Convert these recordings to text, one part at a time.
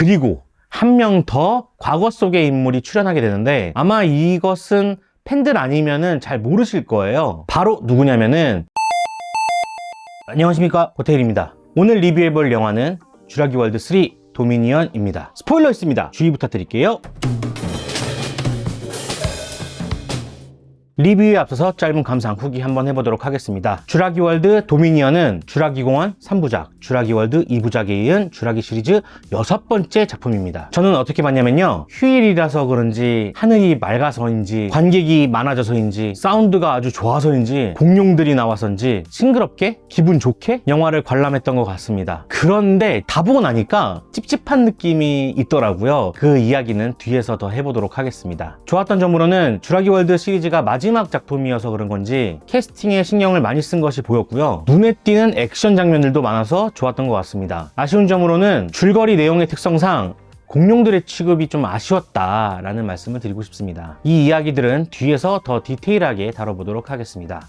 그리고 한 명 더 과거 속의 인물이 출연하게 되는데 아마 이것은 팬들 아니면은 잘 모르실 거예요. 바로 누구냐면은 안녕하십니까 고태일입니다. 오늘 리뷰해볼 영화는 주라기 월드 3 도미니언입니다. 스포일러 있습니다. 주의 부탁드릴게요. 리뷰에 앞서서 짧은 감상 후기 한번 해보도록 하겠습니다. 주라기 월드 도미니언은 주라기 공원 3부작, 주라기 월드 2부작에 이은 주라기 시리즈 여섯 번째 작품입니다. 저는 어떻게 봤냐면요. 휴일이라서 그런지 하늘이 맑아서인지 관객이 많아져서인지 사운드가 아주 좋아서인지 공룡들이 나와서인지 싱그럽게 기분 좋게 영화를 관람했던 것 같습니다. 그런데 다 보고 나니까 찝찝한 느낌이 있더라고요. 그 이야기는 뒤에서 더 해보도록 하겠습니다. 좋았던 점으로는 주라기 월드 시리즈가 마지막 작품이어서 그런 건지 캐스팅에 신경을 많이 쓴 것이 보였고요. 눈에 띄는 액션 장면들도 많아서 좋았던 것 같습니다. 아쉬운 점으로는 줄거리 내용의 특성상 공룡들의 취급이 좀 아쉬웠다라는 말씀을 드리고 싶습니다. 이 이야기들은 뒤에서 더 디테일하게 다뤄보도록 하겠습니다.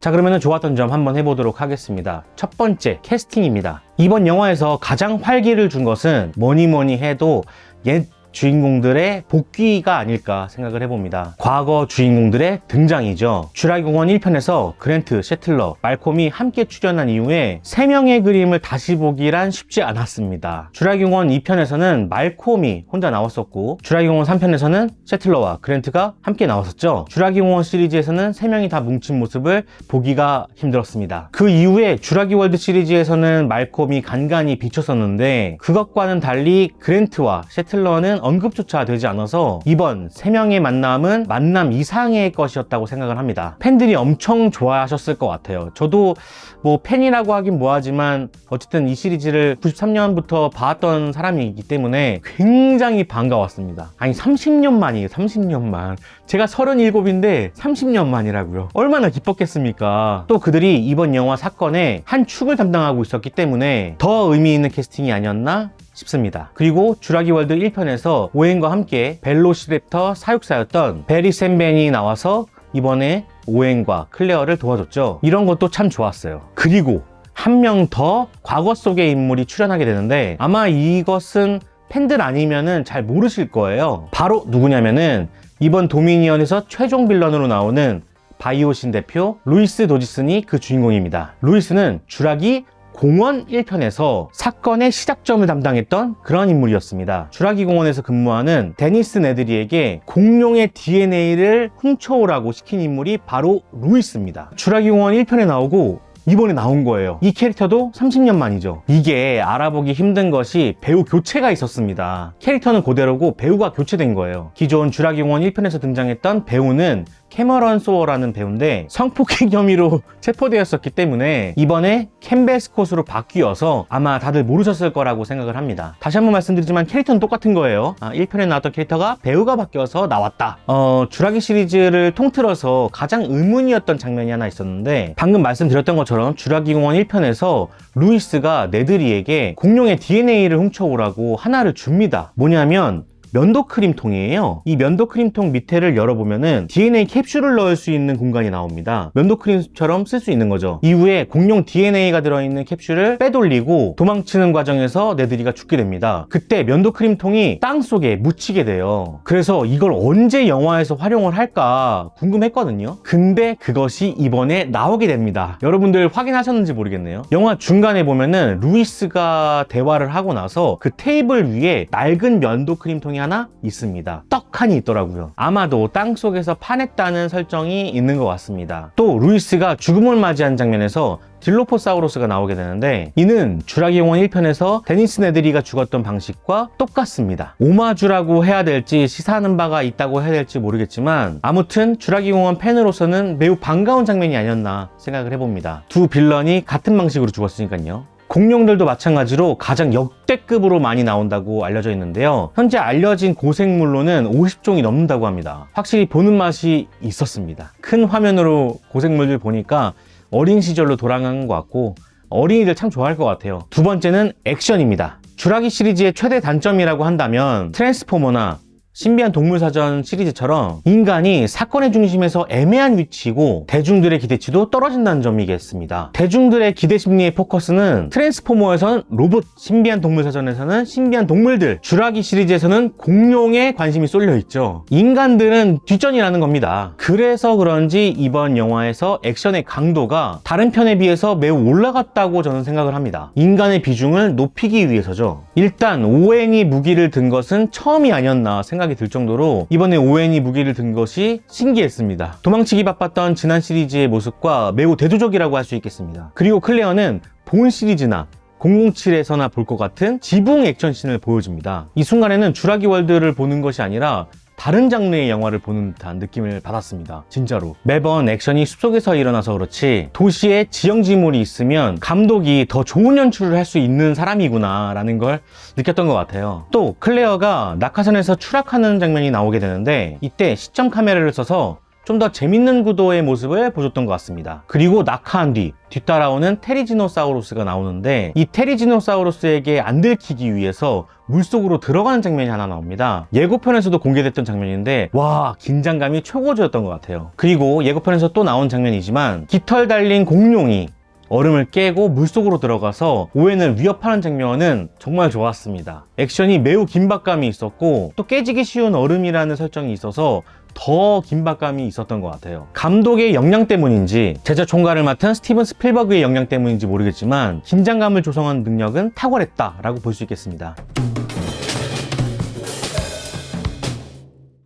자 그러면 좋았던 점 한번 해보도록 하겠습니다. 첫 번째 캐스팅입니다. 이번 영화에서 가장 활기를 준 것은 뭐니 뭐니 해도 옛 주인공들의 복귀가 아닐까 생각을 해봅니다. 과거 주인공들의 등장이죠. 주라기공원 1편에서 그랜트, 셰틀러, 말콤이 함께 출연한 이후에 3명의 그림을 다시 보기란 쉽지 않았습니다. 주라기공원 2편에서는 말콤이 혼자 나왔었고 주라기공원 3편에서는 셰틀러와 그랜트가 함께 나왔었죠. 주라기공원 시리즈에서는 3명이 다 뭉친 모습을 보기가 힘들었습니다. 그 이후에 주라기 월드 시리즈에서는 말콤이 간간히 비쳤었는데 그것과는 달리 그랜트와 셰틀러는 언급조차 되지 않아서 이번 3명의 만남은 만남 이상의 것이었다고 생각을 합니다. 팬들이 엄청 좋아하셨을 것 같아요. 저도 뭐 팬이라고 하긴 뭐하지만 어쨌든 이 시리즈를 93년부터 봤던 사람이기 때문에 굉장히 반가웠습니다. 아니 30년 만이에요. 30년 만. 제가 37인데 30년 만이라고요. 얼마나 기뻤겠습니까? 또 그들이 이번 영화 사건에 한 축을 담당하고 있었기 때문에 더 의미 있는 캐스팅이 아니었나 싶습니다. 그리고 주라기 월드 1편에서 오웬과 함께 벨로시랩터 사육사였던 베리 샌벤이 나와서 이번에 오웬과 클레어를 도와줬죠. 이런 것도 참 좋았어요. 그리고 한 명 더 과거 속의 인물이 출연하게 되는데 아마 이것은 팬들 아니면은 잘 모르실 거예요. 바로 누구냐면은 이번 도미니언에서 최종 빌런으로 나오는 바이오신 대표 루이스 도지슨이 그 주인공입니다. 루이스는 주라기 공원 1편에서 사건의 시작점을 담당했던 그런 인물이었습니다. 주라기 공원에서 근무하는 데니스 네드리에게 공룡의 DNA를 훔쳐오라고 시킨 인물이 바로 루이스입니다. 주라기 공원 1편에 나오고 이번에 나온 거예요. 이 캐릭터도 30년 만이죠. 이게 알아보기 힘든 것이 배우 교체가 있었습니다. 캐릭터는 그대로고 배우가 교체된 거예요. 기존 주라기 공원 1편에서 등장했던 배우는 캐머런 소어라는 배우인데 성폭행 혐의로 체포되었었기 때문에 이번에 캠벨 스콧으로 바뀌어서 아마 다들 모르셨을 거라고 생각을 합니다. 다시 한번 말씀드리지만 캐릭터는 똑같은 거예요. 아, 1편에 나왔던 캐릭터가 배우가 바뀌어서 나왔다. 어, 주라기 시리즈를 통틀어서 가장 의문이었던 장면이 하나 있었는데 방금 말씀드렸던 것처럼 주라기 공원 1편에서 루이스가 네드리에게 공룡의 DNA를 훔쳐오라고 하나를 줍니다. 뭐냐면 면도 크림통이에요. 이 면도 크림통 밑에를 열어보면은 DNA 캡슐을 넣을 수 있는 공간이 나옵니다. 면도 크림처럼 쓸 수 있는 거죠. 이후에 공룡 DNA가 들어있는 캡슐을 빼돌리고 도망치는 과정에서 네드리가 죽게 됩니다. 그때 면도 크림통이 땅 속에 묻히게 돼요. 그래서 이걸 언제 영화에서 활용을 할까 궁금했거든요. 근데 그것이 이번에 나오게 됩니다. 여러분들 확인하셨는지 모르겠네요. 영화 중간에 보면은 루이스가 대화를 하고 나서 그 테이블 위에 낡은 면도 크림통이 하나 있습니다. 떡하니 있더라고요. 아마도 땅 속에서 파냈다는 설정이 있는 것 같습니다. 또 루이스가 죽음을 맞이한 장면에서 딜로포사우루스가 나오게 되는데 이는 주라기 용원 1편에서 데니스 네드리가 죽었던 방식과 똑같습니다. 오마주라고 해야 될지 시사하는 바가 있다고 해야 될지 모르겠지만 아무튼 주라기 공원 팬으로서는 매우 반가운 장면이 아니었나 생각을 해봅니다. 두 빌런이 같은 방식으로 죽었으니까요. 공룡들도 마찬가지로 가장 역대급으로 많이 나온다고 알려져 있는데요. 현재 알려진 고생물로는 50종이 넘는다고 합니다. 확실히 보는 맛이 있었습니다. 큰 화면으로 고생물들 보니까 어린 시절로 돌아간 것 같고 어린이들 참 좋아할 것 같아요. 두 번째는 액션입니다. 주라기 시리즈의 최대 단점이라고 한다면 트랜스포머나 신비한 동물사전 시리즈처럼 인간이 사건의 중심에서 애매한 위치이고 대중들의 기대치도 떨어진다는 점이겠습니다. 대중들의 기대 심리의 포커스는 트랜스포머에서는 로봇, 신비한 동물사전에서는 신비한 동물들, 주라기 시리즈에서는 공룡에 관심이 쏠려 있죠. 인간들은 뒷전이라는 겁니다. 그래서 그런지 이번 영화에서 액션의 강도가 다른 편에 비해서 매우 올라갔다고 저는 생각을 합니다. 인간의 비중을 높이기 위해서죠. 일단 오웬이 무기를 든 것은 처음이 아니었나 생각 이 들 정도로 이번에 오웬이 무기를 든 것이 신기했습니다. 도망치기 바빴던 지난 시리즈의 모습과 매우 대조적이라고 할 수 있겠습니다. 그리고 클레어는 본 시리즈나 007에서나 볼 것 같은 지붕 액션씬을 보여줍니다. 이 순간에는 주라기 월드를 보는 것이 아니라 다른 장르의 영화를 보는 듯한 느낌을 받았습니다. 진짜로. 매번 액션이 숲속에서 일어나서 그렇지 도시에 지형지물이 있으면 감독이 더 좋은 연출을 할 수 있는 사람이구나 라는 걸 느꼈던 것 같아요. 또 클레어가 낙하산에서 추락하는 장면이 나오게 되는데 이때 시점 카메라를 써서 좀 더 재밌는 구도의 모습을 보여줬던 것 같습니다. 그리고 낙하한 뒤 뒤따라오는 테리지노사우루스가 나오는데 이 테리지노사우루스에게 안 들키기 위해서 물속으로 들어가는 장면이 하나 나옵니다. 예고편에서도 공개됐던 장면인데 와 긴장감이 최고조였던 것 같아요. 그리고 예고편에서 또 나온 장면이지만 깃털 달린 공룡이 얼음을 깨고 물속으로 들어가서 오웬을 위협하는 장면은 정말 좋았습니다. 액션이 매우 긴박감이 있었고 또 깨지기 쉬운 얼음이라는 설정이 있어서 더 긴박감이 있었던 것 같아요. 감독의 역량 때문인지 제작 총괄을 맡은 스티븐 스필버그의 역량 때문인지 모르겠지만 긴장감을 조성하는 능력은 탁월했다라고 볼 수 있겠습니다.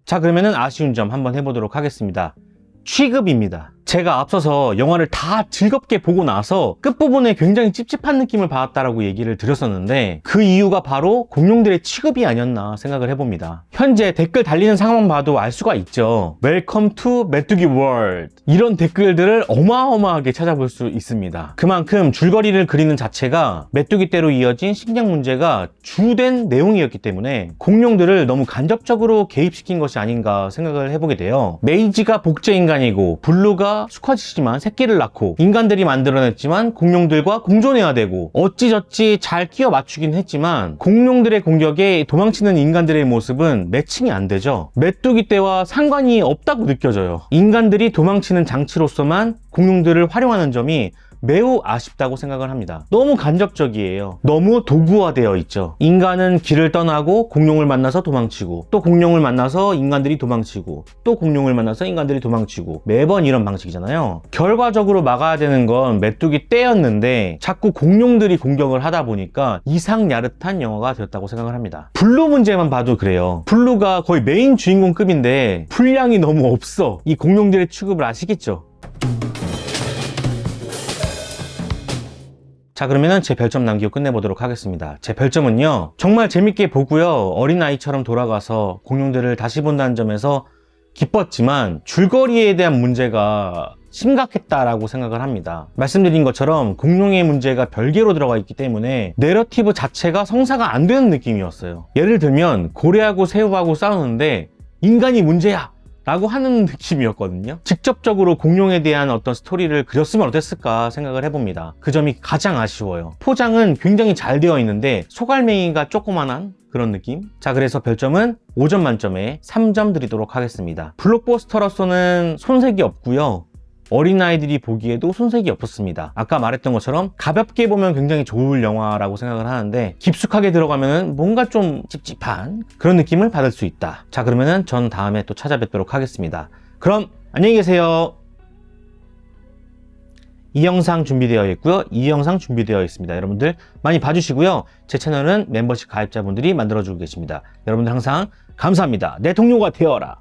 자 그러면은 아쉬운 점 한번 해보도록 하겠습니다. 취급입니다. 제가 앞서서 영화를 다 즐겁게 보고 나서 끝부분에 굉장히 찝찝한 느낌을 받았다라고 얘기를 드렸었는데 그 이유가 바로 공룡들의 취급이 아니었나 생각을 해봅니다. 현재 댓글 달리는 상황 봐도 알 수가 있죠. Welcome to 메뚜기 월드 이런 댓글들을 어마어마하게 찾아볼 수 있습니다. 그만큼 줄거리를 그리는 자체가 메뚜기 때로 이어진 식량 문제가 주된 내용이었기 때문에 공룡들을 너무 간접적으로 개입시킨 것이 아닌가 생각을 해보게 돼요. 메이지가 복제 인간이고 블루가 수컷이지만 새끼를 낳고 인간들이 만들어냈지만 공룡들과 공존해야 되고 어찌저찌 잘 끼워 맞추긴 했지만 공룡들의 공격에 도망치는 인간들의 모습은 매칭이 안 되죠. 메뚜기 떼와 상관이 없다고 느껴져요. 인간들이 도망치는 장치로서만 공룡들을 활용하는 점이 매우 아쉽다고 생각을 합니다. 너무 간접적이에요. 너무 도구화되어 있죠. 인간은 길을 떠나고 공룡을 만나서 도망치고 또 공룡을 만나서 인간들이 도망치고 또 공룡을 만나서 인간들이 도망치고 매번 이런 방식이잖아요. 결과적으로 막아야 되는 건 메뚜기 떼였는데 자꾸 공룡들이 공격을 하다 보니까 이상 야릇한 영화가 되었다고 생각을 합니다. 블루 문제만 봐도 그래요. 블루가 거의 메인 주인공급인데 분량이 너무 없어. 이 공룡들의 취급을 아시겠죠? 자 그러면은 제 별점 남기고 끝내보도록 하겠습니다. 제 별점은요 정말 재밌게 보고요 어린아이처럼 돌아가서 공룡들을 다시 본다는 점에서 기뻤지만 줄거리에 대한 문제가 심각했다라고 생각을 합니다. 말씀드린 것처럼 공룡의 문제가 별개로 들어가 있기 때문에 내러티브 자체가 성사가 안 되는 느낌이었어요. 예를 들면 고래하고 새우하고 싸우는데 인간이 문제야! 라고 하는 느낌이었거든요. 직접적으로 공룡에 대한 어떤 스토리를 그렸으면 어땠을까 생각을 해봅니다. 그 점이 가장 아쉬워요. 포장은 굉장히 잘 되어 있는데 소갈맹이가 조그만한 그런 느낌? 자, 그래서 별점은 5점 만점에 3점 드리도록 하겠습니다. 블록버스터로서는 손색이 없고요. 어린아이들이 보기에도 손색이 없었습니다. 아까 말했던 것처럼 가볍게 보면 굉장히 좋을 영화라고 생각을 하는데 깊숙하게 들어가면 뭔가 좀 찝찝한 그런 느낌을 받을 수 있다. 자, 그러면은 전 다음에 또 찾아뵙도록 하겠습니다. 그럼 안녕히 계세요. 이 영상 준비되어 있고요. 이 영상 준비되어 있습니다. 여러분들 많이 봐주시고요. 제 채널은 멤버십 가입자분들이 만들어주고 계십니다. 여러분들 항상 감사합니다. 내 동료가 되어라.